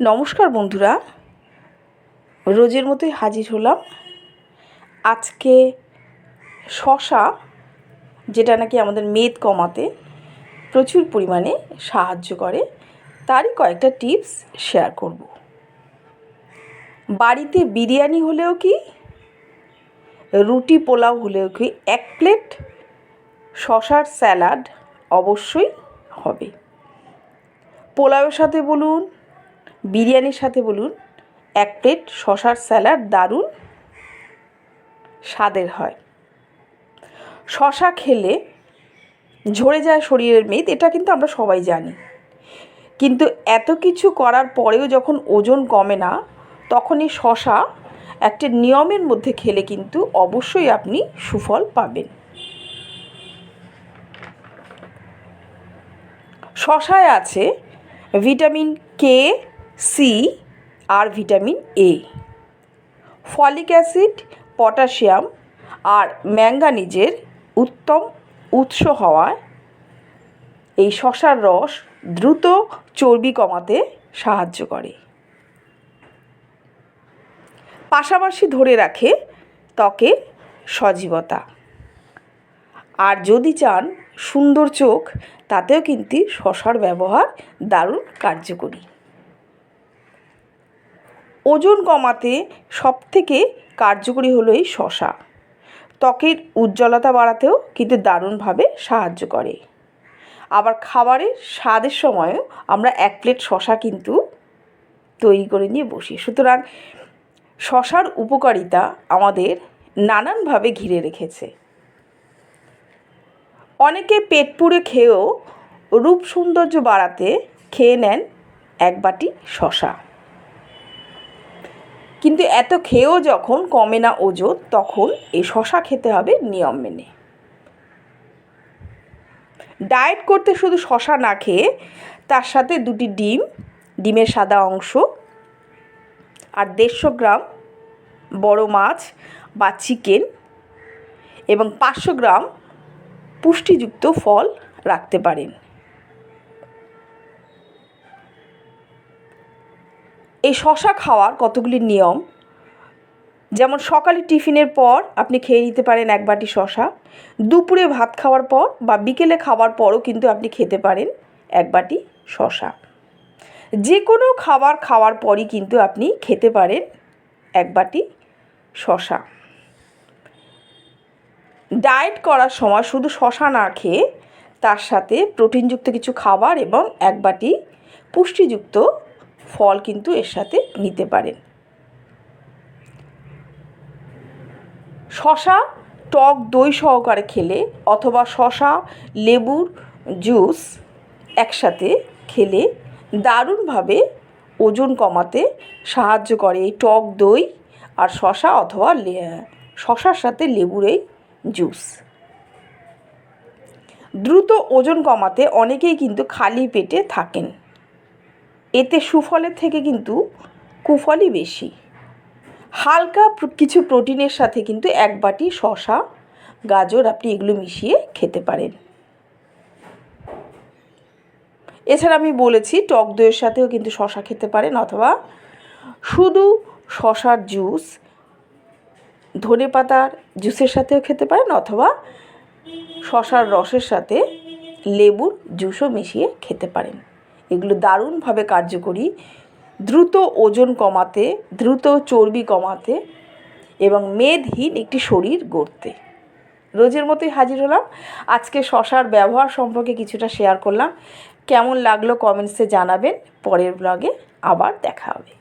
নমস্কার বন্ধুরা। রোজের মতোই হাজির হলাম। আজকে শশা, যেটা নাকি আমাদের মেদ কমাতে প্রচুর পরিমাণে সাহায্য করে, তারই কয়েকটা টিপস শেয়ার করব। বাড়িতে বিরিয়ানি হলেও কি, রুটি পোলাও হলেও কি, এক প্লেট শশার স্যালাড অবশ্যই হবে। পোলাওয়ের সাথে বলুন বিরিয়ানির সাথে বলুন, এক প্লেট শশার স্যালাড দারুণ স্বাদের হয়। শশা খেলে ঝরে যায় শরীরের মেদ, এটা কিন্তু আমরা সবাই জানি। কিন্তু এত কিছু করার পরেও যখন ওজন কমে না, তখনই শশা একটা নিয়মের মধ্যে খেলে কিন্তু অবশ্যই আপনি সুফল পাবেন। শশায় আছে vitamin K C, R vitamin A. Folic acid, potassium, আর ম্যাঙ্গানিজের উত্তম উৎস হওয়ায় এই শশার রস দ্রুত চর্বি কমাতে সাহায্য করে। পাশাপাশি ধরে রাখে ত্বকে সজীবতা। আর যদি চান সুন্দর চোখ, তাতেও কিন্তু শশার ব্যবহার দারুণ কার্যকরী। ওজন কমাতে সবথেকে কার্যকরী হলো এই শশা। ত্বকের উজ্জ্বলতা বাড়াতেও কিন্তু দারুণভাবে সাহায্য করে। আবার খাবারের স্বাদের সময়ও আমরা এক প্লেট শশা কিন্তু তৈরি করে নিয়ে বসি। সুতরাং শশার উপকারিতা আমাদের নানানভাবে ঘিরে রেখেছে। অনেকে পেট পুড়ে খেয়েও রূপ সৌন্দর্য বাড়াতে খেয়ে নেন এক বাটি শশা। কিন্তু এত খেয়েও যখন কমে না ওজন তখন এই শশা খেতে হবে নিয়ম মেনে। ডায়েট করতে শুধু শশা না খেয়ে তার সাথে দুটি ডিম, ডিমের সাদা অংশ আর দেড়শো গ্রাম বড় মাছ বা চিকেন এবং পাঁচশো গ্রাম পুষ্টিযুক্ত ফল রাখতে পারেন। এই শশা খাওয়ার কতগুলি নিয়ম? যেমন সকালে টিফিনের পর আপনি খেয়ে নিতে পারেন এক বাটি শশা, দুপুরে ভাত খাওয়ার পর বা বিকেলে খাওয়ার পরও কিন্তু আপনি খেতে পারেন এক বাটি শশা। যে কোনো খাবার খাওয়ার পরই কিন্তু আপনি খেতে পারেন এক বাটি শশা। ডায়েট করার সময় শুধু শশা না খেয়ে তার সাথে প্রোটিনযুক্ত কিছু খাবার এবং এক বাটি পুষ্টিযুক্ত ফল কিন্তু এর সাথে নিতে পারেন। শশা টক দই সহকারে খেলে অথবা শশা লেবুর জুস একসাথে খেলে দারুণভাবে ওজন কমাতে সাহায্য করে এই টক দই আর শশা অথবা শশার সাথে লেবুর এই জুস। দ্রুত ওজন কমাতে অনেকেই কিন্তু খালি পেটে থাকেন। এতে সুফলের থেকে কিন্তু কুফলই বেশি। হালকা কিছু প্রোটিনের সাথে কিন্তু এক বাটি শশা গাজর আপনি এগুলো মিশিয়ে খেতে পারেন। এছাড়া আমি বলেছি টক দইয়ের সাথেও কিন্তু শশা খেতে পারেন অথবা শুধু শশার জুস, ধনে পাতার জুসের সাথেও খেতে পারেন অথবা শশার রসের সাথে লেবুর জুসও মিশিয়ে খেতে পারেন। এগুলো দারুণভাবে কার্যকরী। দ্রুত ওজন কমাতে, দ্রুত চর্বি কমাতে এবং মেদহীন একটি শরীর গড়তে। রোজের মতোই হাজির হলাম। আজকে শশার ব্যবহার সম্পর্কে কিছুটা শেয়ার করলাম। কেমন লাগল কমেন্টসে জানাবেন। পরের ব্লগে আবার দেখা হবে।